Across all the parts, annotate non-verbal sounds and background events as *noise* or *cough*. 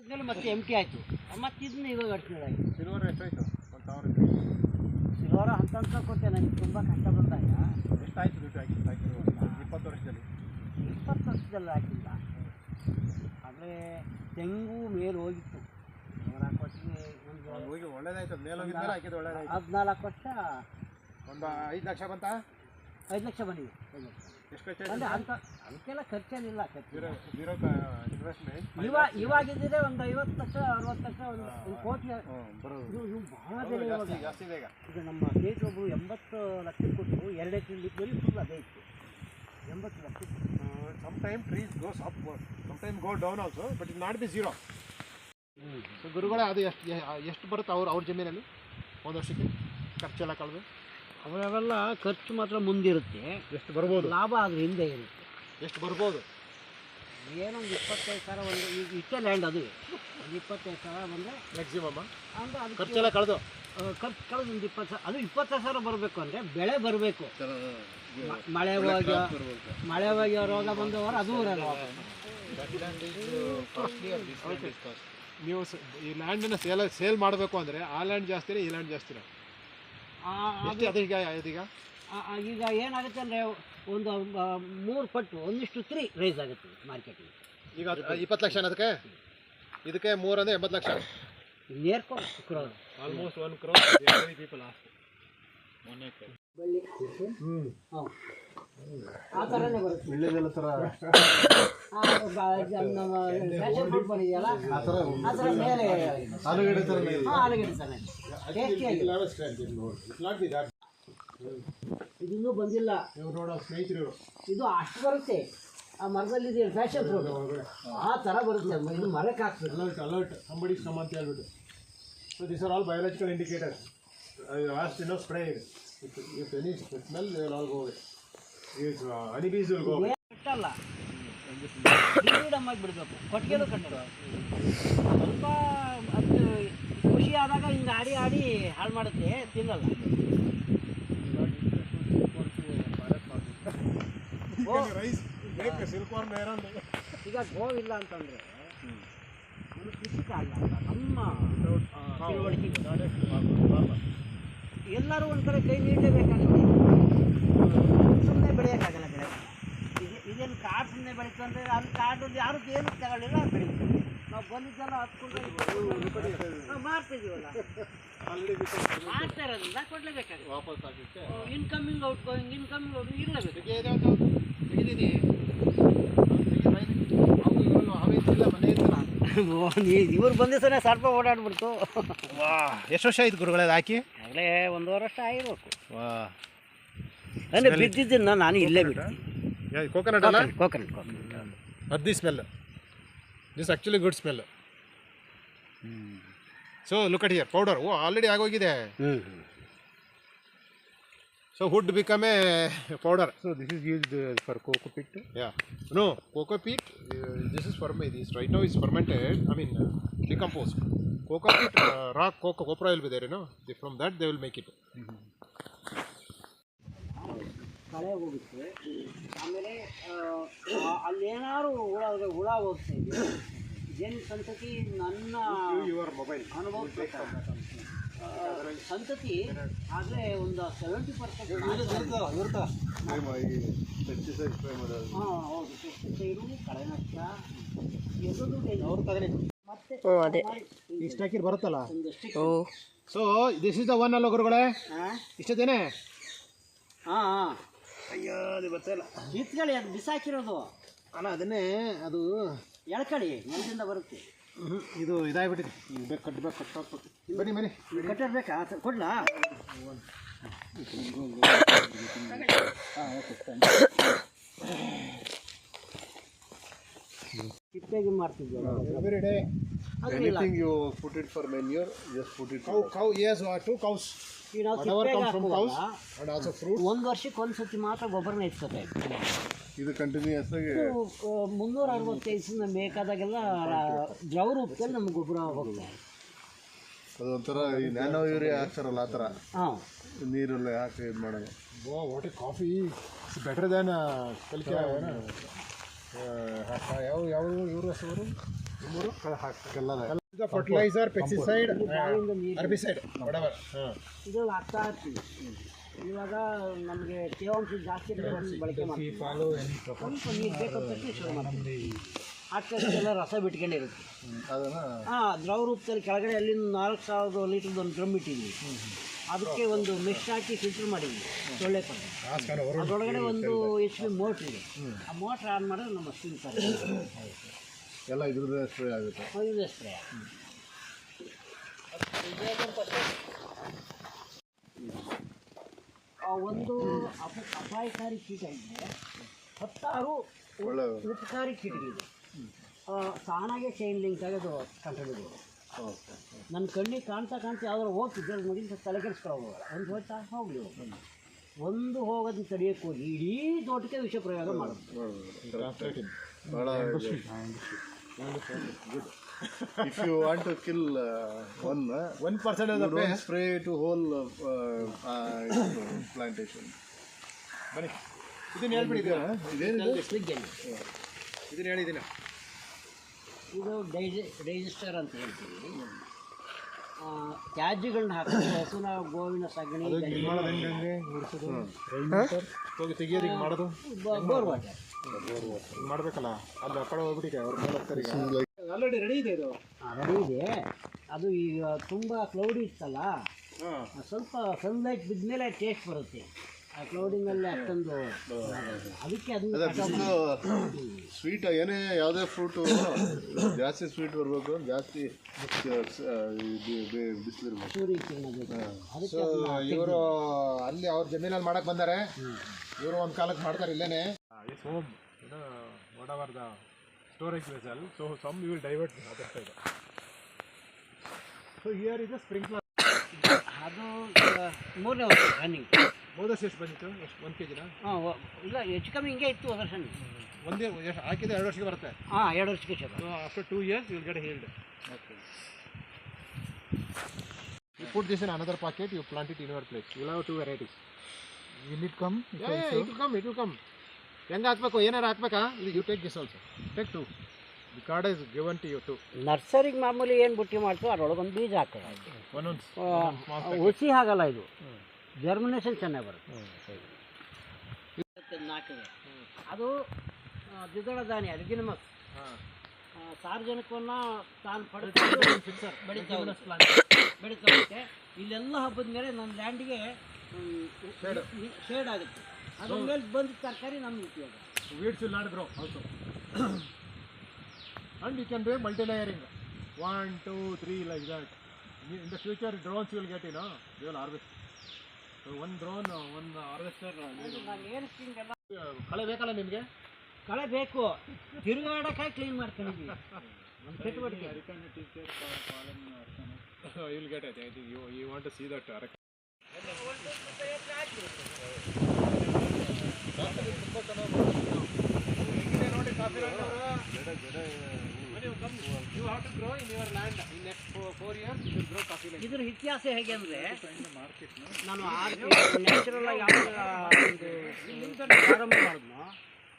ಆದ್ಮೇಲೆ ಮತ್ತೆ M T ಆಯಿತು. ಮತ್ತೆ ಇದನ್ನ ಇವಾಗ ಅಡ್ಸ್ಕೊಳ್ಳಾಯ್ತು ಸಿಲ್ವರ್ ಎಷ್ಟಾಯ್ತು ಒಂದು ಸಾವಿರ ಸಿಲ್ವರ ಅಂತ ಅಂತ ಕೊಟ್ಟೆ ನನಗೆ ತುಂಬ ಕಷ್ಟ ಬಂದಾಗ. ಎಷ್ಟಾಯ್ತು ದುಡ್ಡು ಹಾಕಿ ಹಾಕಿರೋ ಇಪ್ಪತ್ತು ವರ್ಷದಲ್ಲಿ. ಇಪ್ಪತ್ತು ವರ್ಷದಲ್ಲಿ ಹಾಕಿಲ್ಲ. ಆದರೆ ತೆಂಗು ಮೇಲೆ ಹೋಗಿತ್ತು. ಹದಿನಾಲ್ಕು ವರ್ಷಕ್ಕೆ ಒಂದು ಹೋಗಿ ಒಳ್ಳೇದಾಯ್ತು. ಮೇಲೆ ಹೋಗಿದ ಮೇಲೆ ಹಾಕಿದ್ದು ಒಳ್ಳೇದಾಯ್ತು. ಹದಿನಾಲ್ಕು ವರ್ಷ ಒಂದು ಐದು ಲಕ್ಷ ಬಂತ? ಐದು ಲಕ್ಷ ಬಂದಿದೆ. ಐದು ಲಕ್ಷ. ಅಂದರೆ ಅಂತ ಅದಕ್ಕೆಲ್ಲ ಖರ್ಚೇನಿಲ್ಲ ಇವಾಗ ಇವಾಗಿದ್ದರೆ ಒಂದು ಐವತ್ತು ಲಕ್ಷ ಅರವತ್ತು ಲಕ್ಷ ಒಂದು ಒಂದು ಕೋಟಿ. ಇದು ಇವು ಭಾಳ ಬೆಲೆ ಇವಾಗ. ಜಾಸ್ತಿ ಜಾಸ್ತಿ ಬೇಗ. ಈಗ ನಮ್ಮ ಸ್ನೇಹಿತರೊಬ್ಬರು ಎಂಬತ್ತು ಲಕ್ಷ ಕೊಟ್ಟು ಎರಡೇ ತಿಂಡಿ ಬರೀ ಫುಲ್ ಅದೇ ಇತ್ತು. ಎಂಬತ್ತು lakh. Some time trees goes up some time go down also but it not be zero so ಗುರುಗಳೇ ಅದು ಎಷ್ಟು ಎಷ್ಟು ಬರುತ್ತೆ ಅವ್ರು ಅವ್ರ ಜಮೀನಲ್ಲಿ? ಒಂದು ವರ್ಷಕ್ಕೆ? ಖರ್ಚೆಲ್ಲ ಕಳೆದು? ಅವರೆಲ್ಲ ಖರ್ಚು ಮಾತ್ರ ಮುಂದಿರುತ್ತೆ. ಎಷ್ಟು ಬರ್ಬೋದು? ಲಾಭ ಆದರೆ ಹಿಂದೆ ಇರುತ್ತೆ. ಎಷ್ಟು ಬರ್ಬೋದು? ಏನೊಂದು ಇಪ್ಪತ್ತೈದು ಸಾವಿರ ಒಂದು ಈಗ ಇಷ್ಟೇ ಲ್ಯಾಂಡ್ ಅದು. ಒಂದು ಇಪ್ಪತ್ತೈದು ಸಾವಿರ ಬಂದರೆ ಮ್ಯಾಕ್ಸಿಮಮ್ ಅಂದರೆ ಅದು ಖರ್ಚೆಲ್ಲ ಕಳೆದು? ಖರ್ಚು ಕಳೆದು ಒಂದು ಇಪ್ಪತ್ತು ಸಾವಿರ ಅದು ಇಪ್ಪತ್ತೈದು ಸಾವಿರ ಬರಬೇಕು ಅಂದರೆ ಬೆಳೆ ಬರಬೇಕು. ಮಳೆ ಹೋಗಿ ಮಳೆ ಹೋಗಿ ರೋಗ ಬಂದವರು ಅದು ಇರಲ್ಲ ನೀವು ಈ ಲ್ಯಾಂಡನ್ನು ಸೇಲ್ ಸೇಲ್ ಮಾಡಬೇಕು ಅಂದರೆ ಆ ಲ್ಯಾಂಡ್ ಜಾಸ್ತಿನೇ ಈ ಲ್ಯಾಂಡ್ ಜಾಸ್ತಿನೇ? ಎಷ್ಟು ಅದೀಗ ಇದೀಗ? ಆ- ಆ, ಈಗ ಏನಾಗುತ್ತೆ ಅಂದರೆ ಒಂದು ಮೂರು ಪಟ್ಟು ಒಂದಿಷ್ಟು ತ್ರೀ ರೈಸ್ ಆಗುತ್ತೆ ಮಾರ್ಕೆಟಿಗೆ ಈಗ ಇಪ್ಪತ್ತು ಲಕ್ಷ ಅದಕ್ಕೆ ಇದಕ್ಕೆ ಮೂರಂದ್ರೆ ಅಂದರೆ ಎಂಬತ್ತು lakh. ನೇರ್ಕೊಂಡು crore almost one crore people ಬಳ್ಳಿ. ಹಾಂ. ಆ ಥರನೇ ಬರುತ್ತೆ. ಥರ ಆ, ಬ- ನಮ್ಮ ಬಂದಿದೆಯಲ್ಲ? ಆ ಥರ ಮೇಲೆ ಆಲೂಗಡ್ಡೆ ಥರ ಹಾಂ ಆಲೂಗಡ್ಡೆ ಥರ ಟೇಸ್ಟಿಯಾಗಿ ಇದನ್ನೂ ಬಂದಿಲ್ಲ. ಇವ್ರು ನೋಡೋ ಸ್ನೇಹಿತರು ಇದು ಅಷ್ಟು ಬರುತ್ತೆ. ಆ ಮರದಲ್ಲಿ ಇದೆ ಫ್ಯಾಷನ್ ಫ್ರೂಟ್ ಆ ಥರ ಬರುತ್ತೆ. ಇದು ಮರಕ್ಕೆ ಹಾಕ್ಬೇಕು. ಅಲರ್ಟ್ ಅಲರ್ಟ್ ಅಂಬಡಿ ಸಮ್ ಅಂತ ಹೇಳ್ಬಿಟ್ಟು. So this are all biological indicators last ಇನ್ನೋ ಸ್ಪ್ರೇ ಇದೆ. ವಿಲ್ ಗೋ ಕಟ್ಟಲ್ಲ ಫ್ರೀಡಮ್ ಆಗಿ ಬಿಡಬೇಕು ಕಟ್ಟಲ್ಲ ಸ್ವಲ್ಪ ಅದು ಖುಷಿ ಆದಾಗ ಹಿಂಗೆ ಆಡಿ ಆಡಿ ಹಾಳು ಮಾಡುತ್ತೆ ತಿನ್ನಲ್ಲ ಈಗ ಗೋವಿಲ್ಲ ಇಲ್ಲ ಅಂತಂದ್ರೆ ಕೃಷಿಕ ಅಲ್ಲ ನಮ್ಮ ತಿಳುವಳಿಕೆ ಎಲ್ಲರೂ ಒಂದು ಕಡೆ ಕೈ ನೀಡಲೇಬೇಕಾಗುತ್ತೆ ಸುಮ್ಮನೆ ಬೆಳೆಯೋಕ್ಕಾಗಲ್ಲ ಬೆಳೆ. ಇದೆ- ಇದೇನು ಕಾಡು ಸುಮ್ಮನೆ ಬೆಳೀತು ಅಂದರೆ ಅಲ್ಲಿ ಕಾಡು ಯಾರು ಏನು ತಗೊಳ್ಳಿಲ್ಲ ಅದು ಬೆಳೀತು ನಾವು ಬಂದಿದ್ದೆಲ್ಲ ಹತ್ಕೊಂಡು ನಾವು ಮಾಡ್ತಿದ್ದೀವಲ್ಲ ಮಾಡ್ತಾ ಇರೋದ್ರಿಂದ ಕೊಡಲೇಬೇಕಾಗುತ್ತೆ incoming outgoing incoming out ಇರಲೇಬೇಕು ತೆಗೆದಿದ್ದೀನಿ ಅವೇನಿಲ್ಲ ಮನೆ ಇತ್ತಲ್ಲ ಇವ್ರು ಬಂದ ಸರ್ಪ ಸ್ವಲ್ಪ ಓಡಾಡ್ಬಿಡ್ತು. ವಾ ಎಷ್ಟು ವರ್ಷ ಆಯ್ತು ಗುರುಗಳೇ ಅದು ಹಾಕಿ ಆಗಲೇ ಒಂದೂವರೆ ವರ್ಷ ಆಗಿರ್ಬೇಕು. ವಾ. ಅಂದರೆ ಬಿದ್ದಿದ್ದನ್ನ ನಾನು ಇಲ್ಲೇ ಬಿಟ್ಟು ಕೋಕೋನಟ್ ಅಲ್ಲ? ಕೋಕನಟ್ ಕೋಕನಟ್ ಅದ್ದಿ smell this actually good smell so look at here powder oh already ಆಗೋಗಿದೆ. ಹ್ಞೂ so would become a powder So this is used uh, for cocoa pit. Yeah no coco peat this is firm this right no is fermented I mean decompose coco peat rock coco copra will be there the from that they will make it ಕಳೆ ಹೋಗುತ್ತೆ. ಆಮೇಲೆ ಅಲ್ಲೇನಾದ್ರು ಹುಳ ಹುಳ ಹೋಗ್ತಾ ಇದೆ. ಜೇನು ಸಂತತಿ? ನನ್ನ ಯುವರ್ ಮೊಬೈಲ್ ಅನುಭವ ಸಂತತಿ ಆದರೆ ಒಂದು ಸೆವೆಂಟಿ ಪರ್ಸೆಂಟ್. ಹಾಂ ಹೌದು. ಪೆಸ್ಟಿಸೈಡು ಎಲ್ಲದೂ ಮತ್ತೆ ಅದೇ. ಇಷ್ಟು ಹಾಕಿರ್ ಬರುತ್ತಲ್ಲ? ಓ. So this is the one ಅಲ್ಲ ಗುರುಗಳೇ? ಇಷ್ಟೇನೆ ಇಷ್ಟದೇನೆ ಹಾಂ ಹಾಂ. ಅಯ್ಯೋ ಅದು ಗೊತ್ತಿಲ್ಲ ಅದು ಬಿಸಾಕಿರೋದು. ಅಲ್ಲ ಅದನ್ನೇ ಅದು ಎಳ್ಕಳಿ ನೆಲದಿಂದ ಬರುತ್ತೆ. ಇದು ಇದಾಗ್ಬಿಟ್ಟಿದೆ. ಈಗ ಬೇಕು ಕಟ್ಟಬೇಕು ಕಟ್ಟಾಕ್ಬೇಕು ಬನ್ನಿ ಬನ್ನಿ. ಕಟ್ಟಿರ್ಬೇಕಾ? ಕೊಡ್ಲಾ? ತಿಪ್ಪೆಗೆ ಓಕೆ ಎವ್ರಿ ಡೇ ಅದ್ರಿಲ್ಲ Anything you put it for manure, just put it. Cow cow years to cows ಈಗ ನಾವು whatever from cows from cows fruit and also fruit. ಒಂದು ವರ್ಷಕ್ಕೆ ಒಂದು ಸತಿ ಮಾತ್ರ ಗೊಬ್ಬರನ ಇಟ್ಕೋತಾ ಇತ್ತು ಇದು ಕಂಟಿನ್ಯೂಸ್ ಆಗಿ ಮುನ್ನೂರ ಅರವತ್ತೈದು ಬೇಕಾದಾಗೆಲ್ಲ ದ್ರವ ರೂಪದಲ್ಲಿ ನಮ್ಗೆ ಗೊಬ್ಬರ ಹೋಗ್ತಾ ಇದೆ ಅದೊಂಥರ ಈ ನ್ಯಾನೋ ಯೂರಿಯಾ ಹಾಕ್ತಾರಲ್ಲ ಆ ಥರ. ಹಾಂ. ನೀರೆಲ್ಲ ಹಾಕಿ ಇದು ಮಾಡೋದು. ಓ what a coffee better than ಕಲಿಕೆ ಯಾವ ಯಾವ ಇವರು ಹೆಸರು ಇವರು ಹಾಕಲ್ಲ ಫರ್ಟಿಲೈಸರ್ ಪೆಸ್ಟಿಸೈಡ್. ಹಾಂ. ಇದು ಹಾಕ್ತಾ ಇರ್ತೀವಿ ಇವಾಗ ನಮಗೆ ತೇವಾಂಶ ಜಾಸ್ತಿ ಬಳಕೆ ಮಾಡ್ತೀವಿ. ಸ್ವಲ್ಪ ನೀರು ಅಂತ ಶುರು ಮಾಡ್ತೀವಿ. ರಸ ಬಿಟ್ಕೊಂಡಿರುತ್ತೆ. ಹಾಂ ದ್ರವ ರೂಪದಲ್ಲಿ ಕೆಳಗಡೆ ಅಲ್ಲಿಂದ ನಾಲ್ಕು ಸಾವಿರದ ಲೀಟ್ರದ್ದು ಒಂದು ಡ್ರಮ್ ಇಟ್ಟಿದ್ವಿ. ಅದಕ್ಕೆ ಒಂದು ಮೆಷ್ ಹಾಕಿ ಫಿಲ್ಟರ್ ಮಾಡಿದ್ವಿ ಸೊಳ್ಳೆ ಪಡ ಅದರೊಳಗಡೆ ಒಂದು ಎಚ್ ಪಿ ಮೋಟ್ರ್ ಇದೆ. ಆ ಮೋಟ್ರ್ ಆನ್ ಮಾಡಿದ್ರೆ ನಮ್ಮ ಸ್ಕಿನ್ ಸರ್ ಎಲ್ಲ ಇದ್ರದ್ದೇ ಸ್ಪ್ರೇ ಆಗುತ್ತೆ. ಸ್ಪ್ರೇ. ಒಂದು ಅಪ ಅಪಾಯಕಾರಿ ಕೀಟ ಇದ್ದರೆ ಹತ್ತಾರು ಒಳ್ಳೆ ಉಪಕಾರಿ ಕೀಟಗಳಿದೆ ಆ, ತಾನಾಗೆ ಚೈನ್ ಲಿಂಕ್ ಆಗೋದು ಕಂಟ್ರೋಲ್ ಇದೆ ಓಕೆ. ನನ್ನ ಕಣ್ಣಿಗೆ ಕಾಣ್ತಾ ಕಾಣ್ತಾ ಯಾವ್ದಾರು ಹೋಗ್ತಿದ್ದೆ ಅದು ಮುಗಿದ ತಲೆ ಕೆಡಿಸ್ಕೊಳ್ಳೋದು ಒಂದು ಹೋಗ್ತಾ ಹೋಗಲಿ ಒಂದು ಹೋಗೋದನ್ನ ತಡೆಯೋಕ್ಕೆ ಹೋಗಿ. ಇಡೀ ತೋಟಕ್ಕೆ ವಿಷ ಪ್ರಯೋಗ ಮಾಡೋದು. If you want to kill one one percent spray to whole plantation ಬನ್ನಿ. ಇದನ್ನ ಹೇಳ್ಬಿಟ್ಟಿದ್ದೀರಾ ಇದೇನಿದೆ? ಇದನ್ನ ಹೇಳಿದ್ದೀನ ಇದು ಡೈಜೆ ಡೈಜೆಸ್ಟರ್ ಅಂತ ಹೇಳ್ತೀವಿ. ತ್ಯಾಜ್ಯಗಳನ್ನ ಹಾಕಿದ್ರೆ ಹಸುನ ಗೋವಿನ ಸಗಣಿ ಹೋಗಿ ತೆಗಿಯೋದಕ್ಕೆ ಮಾಡೋದು? ಬೋರ್ ವಾಟರ್ ಮಾಡ್ಬೇಕಲ್ಲ? ಅಲ್ಲಿ ಆ ಕಡೆ ಹೋಗ್ಬಿಟ್ಟಿದೆ ಅವ್ರ ಮೇಲೆ ಆಲ್ರೆಡಿ ರೆಡಿ ಇದೆ ಇದು. ರೆಡಿ ಇದೆ. ಅದು ಈಗ ತುಂಬ ಕ್ಲೌಡಿ ಇತ್ತಲ್ಲ? ಸ್ವಲ್ಪ ಸನ್ಲೈಟ್ ಬಿದ್ಮೇಲೆ ಟೇಸ್ಟ್ ಬರುತ್ತೆ. ಆ ಕ್ಲೌಡಿಂಗಲ್ಲಿ ಅಷ್ಟೊಂದು ಅದಕ್ಕೆ ಅದನ್ನು ಸ್ವೀಟ್ ಏನೇ ಯಾವುದೇ ಫ್ರೂಟು ಜಾಸ್ತಿ ಸ್ವೀಟ್ ಬರಬೇಕು ಜಾಸ್ತಿ ಸೂರ್ಯ ಸೊ ಇವರು ಅಲ್ಲಿ ಅವ್ರ ಜಮೀನಲ್ಲಿ ಮಾಡಕ್ಕೆ ಬಂದಾರೆ. ಇವರು ಒಂದು ಕಾಲಕ್ಕೆ ಮಾಡ್ತಾರೆ ಇಲ್ಲೇನೆ. Yes, home. storage vessel. So some you will divert the other side. So here is a sprinkler. ಅದು ಆ, ಮೂರನೇ ವರ್ಷ ರನ್ನಿಂಗ್ ಹೋದಷ್ಟು ಎಷ್ಟು ಬಂದಿತ್ತು ಎಷ್ಟು ಒಂದು ಕೆ ಜಿನ ಹಾಂ ಇಲ್ಲ ಹೆಚ್ಚು ಕಮ್ಮಿ ಹಿಂಗೆ ಇತ್ತು ಹೋದ ವರ್ಷ ಒಂದೇ ಎಷ್ಟು ಹಾಕಿದ್ರೆ ಎರಡು ವರ್ಷಕ್ಕೆ ಬರುತ್ತೆ ಹಾಂ ಎರಡು ವರ್ಷಕ್ಕೆ ಶುರು So after two years you will get healed. You put this in another pocket, you plant it in your place. You will have two varieties. Will it come? Yeah, yeah, it will come, it will come. ಹೆಂಗೆ ಹಾಕ್ಬೇಕು? ಏನಾರು ಹಾಕ್ಬೇಕಾ? ಇದು you take this also take to the card is given to you to ನರ್ಸರಿಗೆ ಮಾಮೂಲಿ ಏನು ಬುಟ್ಟಿ ಮಾಡ್ತೀವಿ ಅದರೊಳಗೆ ಒಂದು ಬೀಜ ಹಾಕೋದು ಒಂದೊಂದು ಹುಸಿ ಆಗಲ್ಲ ಇದು. ಜರ್ಮಿನೇಷನ್ ಚೆನ್ನಾಗಿ ಬರುತ್ತೆ. ನಾಲ್ಕಿದೆ ಅದು ದ್ವಿದಳ ಧಾನ್ಯ ಅಲ್ಗಿನಮಸ್ ಸಾರ್ವಜನಿಕವನ್ನು ತಾನು ಪಡೆದ ಬೆಳೀತಾ. ಬೆಳೀತಾ ಇಲ್ಲೆಲ್ಲ ಹಬ್ಬದ ಮೇಲೆ ನನ್ನ ಲ್ಯಾಂಡಿಗೆ ಶೇಡ್ ಆಗುತ್ತೆ. ಒಂದೇ ಸರ್ಕಾರಿ ಹೌದು. And you can day multi layering 1 2 3 like that the future drones will get yo you will harvest ಒಂದು ಡ್ರೋನ್ ಒಂದು ಆರ್ಗಸ್ಟ್ ಕಳೆ ಬೇಕಲ್ಲ ನಿಮಗೆ? ಕಳೆ ಬೇಕು. ತಿರುಗಡಾ ಕ್ಲೀನ್ ಮಾಡ್ತೀನಿ. Yo you will to that you have to grow in your land in next four years you grow coffee like ಇದ್ರ ಇತಿಹಾಸ ಹೇಗೆ ಅಂದರೆ ನಾನು ನ್ಯಾಚುರಲ್ ಆಗಿ ಒಂದು ಪ್ರಾರಂಭ ಮಾಡಿದ್ನೋ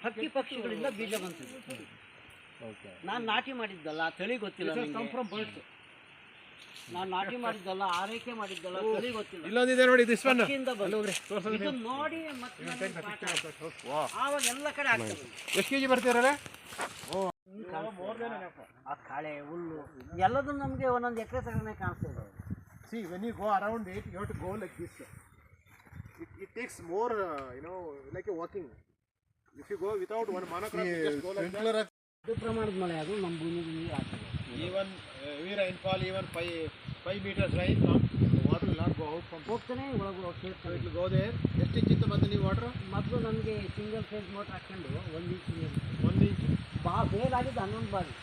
ಹಕ್ಕಿ ಪಕ್ಷಿಗಳಿಂದ ಬೀಜ ಬಂತು. ನಾನು ನಾಟಿ ಮಾಡಿದ್ದಲ್ಲ ತಳಿ ಗೊತ್ತಿಲ್ಲ ನನಗೆ. ನಾನು ನಾಟಿ ಮಾಡಿದ್ದಲ್ಲ ಆರೈಕೆ ಮಾಡಿದ್ದಲ್ಲ ತಳಿ ಗೊತ್ತಿಲ್ಲ. ಇಲ್ಲೊಂದಿದೆ ನೋಡಿ ದಿಸ್ ಒನ್ ಪಕ್ಷಿಯಿಂದ ಬಂತು. ಇದನ್ನ ನೋಡಿ ಮತ್ತೆ ನನಗೆ ಪಾಠ. ಆಯ್ತು. ಆವಾಗ ಎಲ್ಲ ಕಡೆ ಆಗ್ತದೆ. ಎಷ್ಟು ಕೆ ಜಿ ಬರ್ತೀರಲ್ಲ ಆ ಕಳೆ ಹುಲ್ಲು ಎಲ್ಲದೂ ನಮಗೆ ಒಂದೊಂದು ಎಕರೆ ತಗೊಂಡೆ ಕಾಣಿಸ್ತಾ ಇದೆ. See when you go around it you have to go like this it it takes more you know like a walking if you go without one monocrop just go like sprinkler ಇದು ಪ್ರಮಾಣದ ಮಳೆ ಅದು ನಮ್ಮ ಭೂಮಿಗೆ ನೀರು ಆಗ್ತದೆ even uh, ಇನ್ಫಾಲ್ rainfall, even five five meters rain comes, the water will not go out from. ಹೋಗ್ತಾನೆ ಒಳಗೆ So it will go there. ಎಷ್ಟು ಇಂಚ್ ಇತ್ತು ಮತ್ತೆ ನೀವು ವಾಟರ್ ಮೊದಲು ನಮಗೆ ಸಿಂಗಲ್ ಫೇಸ್ ಮೋಟ್ರ್ ಹಾಕ್ಕೊಂಡು ಒಂದು ಇಂಚು ನೀರು ಒಂದು ಭಾಳ ಬಾ ಬೇಲಾಗಿದ್ದು ಹನ್ನೊಂದು ಬಾರಿ.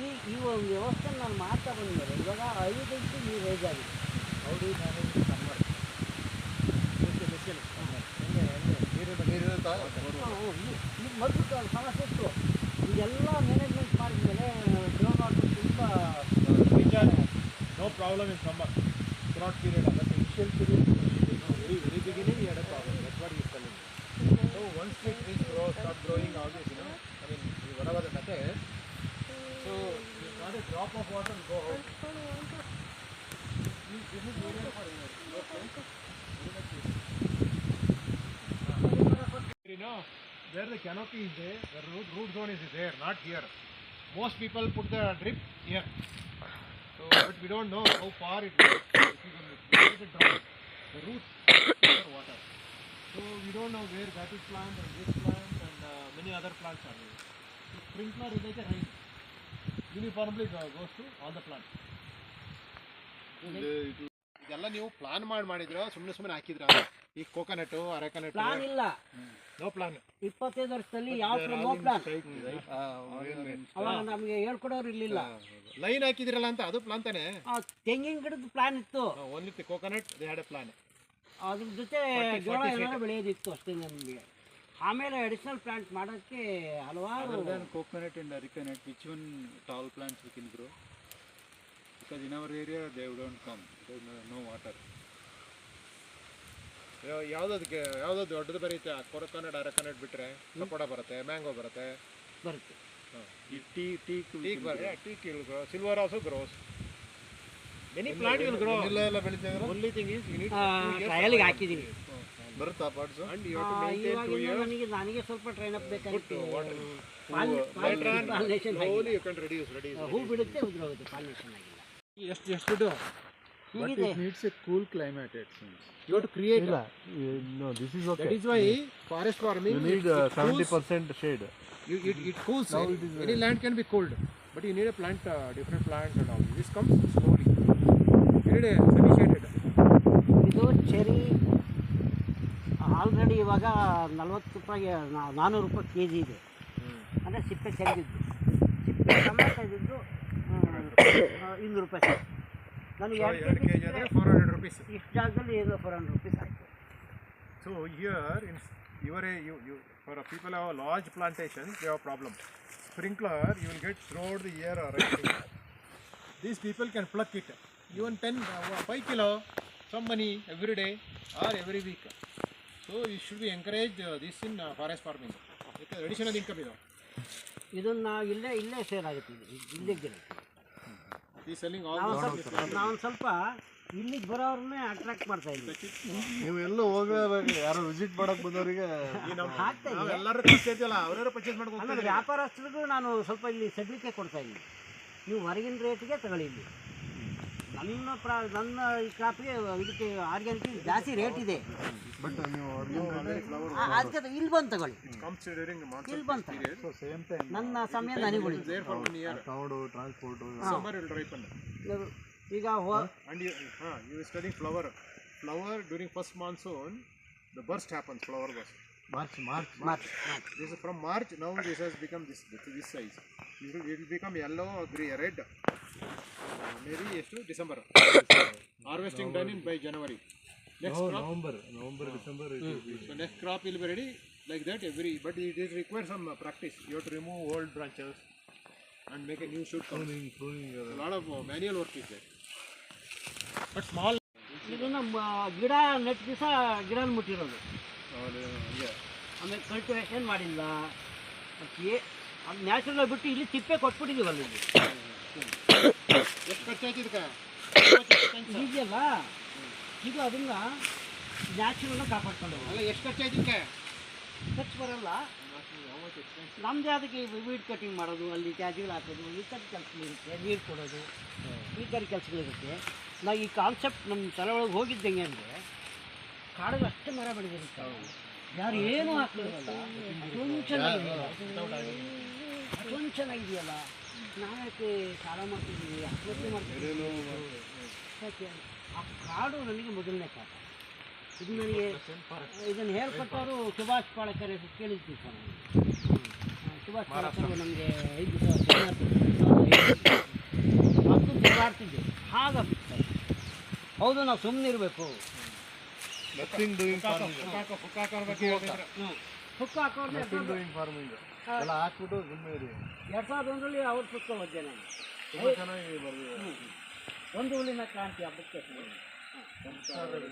ಈ ಈ ಒಂದು ವ್ಯವಸ್ಥೆ ನಾನು ಮಾಡ್ತಾ ಬಂದ್ಮೇಲೆ ಇವಾಗ ಐದು ಇಂಚು ನೀರು ರೇಜ್ ಆಗಿದೆ. ಅವರು ನಾನು ನೀರಿನ ಮೊದಲು ಸಮಸ್ಯೆ ಇತ್ತು. ಇದೆಲ್ಲ ಮ್ಯಾನೇಜ್ಮೆಂಟ್ ಮಾಡಿದ್ಮೇಲೆ ಗ್ರೌಂಡ್ ವಾಟರ್ ತುಂಬ No problem in summer. Drought period but initial period very very beginning he is telling. So once the trees grow, start growing all this, you know, I mean, whatever the matter, a drop of water will go out. This this is area for uh, okay. You know, where the canopy is there, the root, root zone is there, not here. Most people put the drip here. So, but we don't know how far it goes. If you can it drop, the roots for water. So we don't know where that is plant and this plant and uh, many other plants are there. So sprinkler is like a rain. Uniformly goes to all the plants. ಇದೆಲ್ಲ ನೀವು plan ಮಾಡಿ ಮಾಡಿದ್ರ ಸುಮ್ಮನೆ ಸುಮ್ಮನೆ ಹಾಕಿದ್ರ ಈ coconut areca nut plan ಇಲ್ಲ no plan ಇಪ್ಪತ್ತೈದು ವರ್ಷದಲ್ಲಿ ಯಾವ ನೋ ಪ್ಲಾನ್ ಅವಾಗ ನಮಗೆ ಹೇಳ್ಕೊಡೋರು ಇರ್ಲಿಲ್ಲ. ಲೈನ್ ಹಾಕಿದಿರಲ್ಲ ಅಂತ ಅದು ಪ್ಲಾನ್ ತಾನೆ? ತೆಂಗಿನ ಗಿಡದ ಪ್ಲಾನ್ ಇತ್ತು. Only coconut they had a plan ಅದ್ರ ಜೊತೆ ಜೋಳ ಎಲ್ಲ ಬೆಳೆಯೋದಿತ್ತು ಅಷ್ಟೇ ನಮಗೆ. ಆಮೇಲೆ ಅಡಿಷನಲ್ ಪ್ಲಾಂಟ್ ಮಾಡೋಕ್ಕೆ ಹಲವಾರು coconut and areca nut which one tall plants tall in we can area Because come no water. ಯಾವ್ದದಕ್ಕೆ ಯಾವ್ದು ದೊಡ್ಡದು ಬರೀತೆ? ಕೋಕೋನಟ್ ಕನ್ನಡ ಬಿಟ್ರೆ ಸಪೋಟ ಬರುತ್ತೆ ಮ್ಯಾಂಗೋ ಬರುತ್ತೆ. ಬರುತ್ತೆ. ಈ ಟೀ ಟೀ can ಬರುತ್ತೆ. Teak grow silver also grows any plant will grow ಇಲ್ಲ ಎಲ್ಲ ಬೆಳಿತಿದ್ರ only thing is you need ಟ್ರಯಲ್ಗೆ ಹಾಕಿದೀನಿ. ಬರುತ್ತಾ parts and you have to maintain ಇವಾಗ ಟು ಇನ್ನು ಇಯರ್ಸ್ ನನಗೆ ನನಗೆ ಸ್ವಲ್ಪ ಟ್ರೈನ್ ಅಪ್ ಬೇಕಾಗಿತ್ತು. On pollination slowly you can reduce reduce ಹೂ ಬಿಡುತ್ತೆ ಉದುರೋಗುತ್ತೆ ಪಾಲಿನೇಷನ್ ಆಗಿಲ್ಲ ಎಷ್ಟು ಎಷ್ಟು ಹೀಗಿದೆ. It's a cool climate it's you to create ಇಲ್ಲ no this is okay that is why forest warming you need 70% shade you it it cools any land can be cooled but you need a plant different plant and all this comes slowly it is appreciated ಇದು cherry already ಇವಾಗ ನಲ್ವತ್ತು ರೂಪಾಯಿ ನಾನ್ನೂರು ರೂಪಾಯಿ K G ಇದೆ ಅಂದರೆ ಸಿಪ್ಪೆ ಚೆಂದಿದ್ದು ಸಿಪ್ಪೆ ಟಮಾಟ ಇದ್ದು *coughs* ಇನ್ನೂರು ರೂಪಾಯಿ. ನನಗೆ ಫೋರ್ ಅಂಡ್ರೆಡ್ ರುಪೀಸ್ ಇಫ್ಟ್ ಟ್ಯಾಬ್ಲಿ ಫೋರ್ ಅಂಡ್ರೆಡ್ ರುಪೀಸ್ ಹಾಕ್ತಾ ಸೊ ಹೀರ್ ಇನ್ಸ್ ಯುವರೇ ಯು ಯು ಫಾರ್ ಪೀಪಲ್ ಆ ಲಾಡ್ಜ್ ಪ್ಲಾಂಟೇಶನ್ ಯೋ ಪ್ರಾಬ್ಲಮ್ ಸ್ಪ್ರಿಂಕ್ಲರ್ ಯು ವಿಲ್ ಯುನ್ get slowed year right these people can pluck it ಈ one per hour five kilo ಸಮನಿ every day or every week so you should we encourage this in forest ಪಾರ್ಮೆಂಟ್ ವೆಕ್ additional income ಇದು ಇದನ್ನು ಇಲ್ಲೇ ಇಲ್ಲೇ ಸೇನ್ ಆಗತ್ತೆ. ಜಿಲ್ಲೆಗೆ ನಾವು ಸ್ವಲ್ಪ ಇಲ್ಲಿಗೆ ಬರೋರನ್ನೇ ಅಟ್ರಾಕ್ಟ್ ಮಾಡ್ತಾ ಇದ್ವಿ. ನೀವು ಎಲ್ಲೂ ಯಾರು ಯಾರೋ ವಿಸಿಟ್ ಮಾಡಕ್ ಬಂದವರಿಗೆ ಎಲ್ಲರೂ ಖರ್ಚೈತಿವಲ್ಲ ಅವರೇ ಪರ್ಚೇಸ್ ಮಾಡ್ಕೊಂಡು ವ್ಯಾಪಾರಸ್ಥರಿಗೂ ನಾನು ಸ್ವಲ್ಪ ಇಲ್ಲಿ ಸಡಿಲಿಕೆ ಕೊಡ್ತಾ ಇದ್ದೀನಿ ನೀವು ಹೊರಗಿನ ರೇಟ್ಗೆ ತಗೊಳ್ಳಿ ಇಲ್ಲಿ. ನನ್ನ ಪ್ರ ನನ್ನ ಈ ಕ್ರಾಪ್ಗೆ ಇದಕ್ಕೆ ಆರ್ಗ್ಯಾನಿಕ್ ಜಾಸ್ತಿ ರೇಟ್ ಇದೆ. ಬಟ್ ಅದಕ್ಕೆ ಇಲ್ಲಿ ಬಂತ ತಗೊಳ್ಳಿ. ಇಲ್ಲಿ ನನ್ನ ಸಮಯ ನನಗೆ ಈಗ you flower flower during first monsoon the burst happen flower burst March, March. March this is from march now this has become this this, this size it will, it will become yellow or green red uh, maybe to december harvesting done in by january next crop november december so next crop will be ready like that every but it is require some uh, practice you have to remove old branches and make a new shoot come. a lot of uh, manual work is there but small ಇದು ನಮ್ಮ ಗಿಡ net ದಿವಸ ಗಿಡ ಮುಟ್ಟಿರೋದು ಆಮೇಲೆ cultivation ಮಾಡಿಲ್ಲ ಮತ್ತೆ ಅದು natural ಬಿಟ್ಟು ಇಲ್ಲಿ ತಿಪ್ಪೆ ಕೊಟ್ಬಿಟ್ಟಿದ್ದೀವಲ್ಲ ಇಲ್ಲಿ. ಎಷ್ಟು ಖರ್ಚಾಯ್ತು ಇದಕ್ಕೆ? ಇದೆಯಲ್ಲ ಇದು ಅದನ್ನ ನ್ಯಾಚುರಲ್ ಕಾಪಾಡ್ಕೊಂಡು ಅಲ್ಲ ಎಷ್ಟು ಖರ್ಚಾಯ್ತು ಇದಕ್ಕೆ? ಖರ್ಚು ಬರಲ್ಲ. ನಮ್ಮದೇ ಅದಕ್ಕೆ ವೀಡ್ ಕಟಿಂಗ್ ಮಾಡೋದು ಅಲ್ಲಿ ತ್ಯಾಜ್ಯಗಳು ಹಾಕೋದು ಈ ಥರ ಕೆಲಸಗಳಿರುತ್ತೆ ನೀರು ಕೊಡೋದು ಈ ಥರ ಕೆಲಸಗಳಿರುತ್ತೆ ನಾ ಈ ಕಾನ್ಸೆಪ್ಟ್ ನಮ್ಮ ತಲೆ ಒಳಗೆ ಹೋಗಿದ್ದಂಗೆ ಅಂದರೆ ಕಾಡಲ್ಲಿ ಅಷ್ಟೇ ಮರ ಬೆಳೆದಿರುತ್ತೆ ಯಾರು ಏನೂ ಹಾಕ್ಲಿರಲ್ಲ ಅದೊಂದು ಚೆನ್ನಾಗಿದೆ ಚೆನ್ನಾಗಿದೆಯಲ್ಲ ನಾವ್ಯಾಕೆ ಸಾಲ ಮಾಡ್ತಿದ್ದೀವಿ ಆತ್ಮಹತ್ಯೆ ಮಾಡ್ತಿದ್ದೀವಿ ಆ ಕಾಡು ನನಗೆ ಮೊದಲನೇ ಕಾಟ ಇದು ನನಗೆ ಇದನ್ನು ಹೇಳ್ಕೊಟ್ಟವರು ಸುಭಾಷ್ ಪಾಳಕರ್ ಹೆಸರು ಕೇಳಿದ್ವಿ ಸರ್. ಸುಭಾಷ್ ಪಾಳಕರ್ ನಮಗೆ ಐದು ಅದು ಹಾಗಾಗ್ತದೆ ಹೌದು ನಾವು ಸುಮ್ಮನೆ ಇರಬೇಕು ನಥಿಂಗ್ ಡೂಯಿಂಗ್ ಹುಕ್ಕು ಹಾಕೋದ್ರೆ ಡೂಯಿಂಗ್ ಫಾರ್ಮಿಂಗ್ ಎಲ್ಲ ಹಾಕ್ಬಿಟ್ಟು ಸುಮ್ಮನೆ ಇರಿ. ಎರಡು ಸಾವಿರದ ಒಂದರಲ್ಲಿ ಅವ್ರ ಪುಸ್ತಕ ಓದಿದೆ ನಾನು ತುಂಬ ಚೆನ್ನಾಗಿ ಬರ್ದಿದೆ ಒಂದು ಹುಲ್ಲಿನ ಕ್ರಾಂತಿ ಹಬ್ಬಕ್ಕೆ ಒಂದು ಸಾವಿರ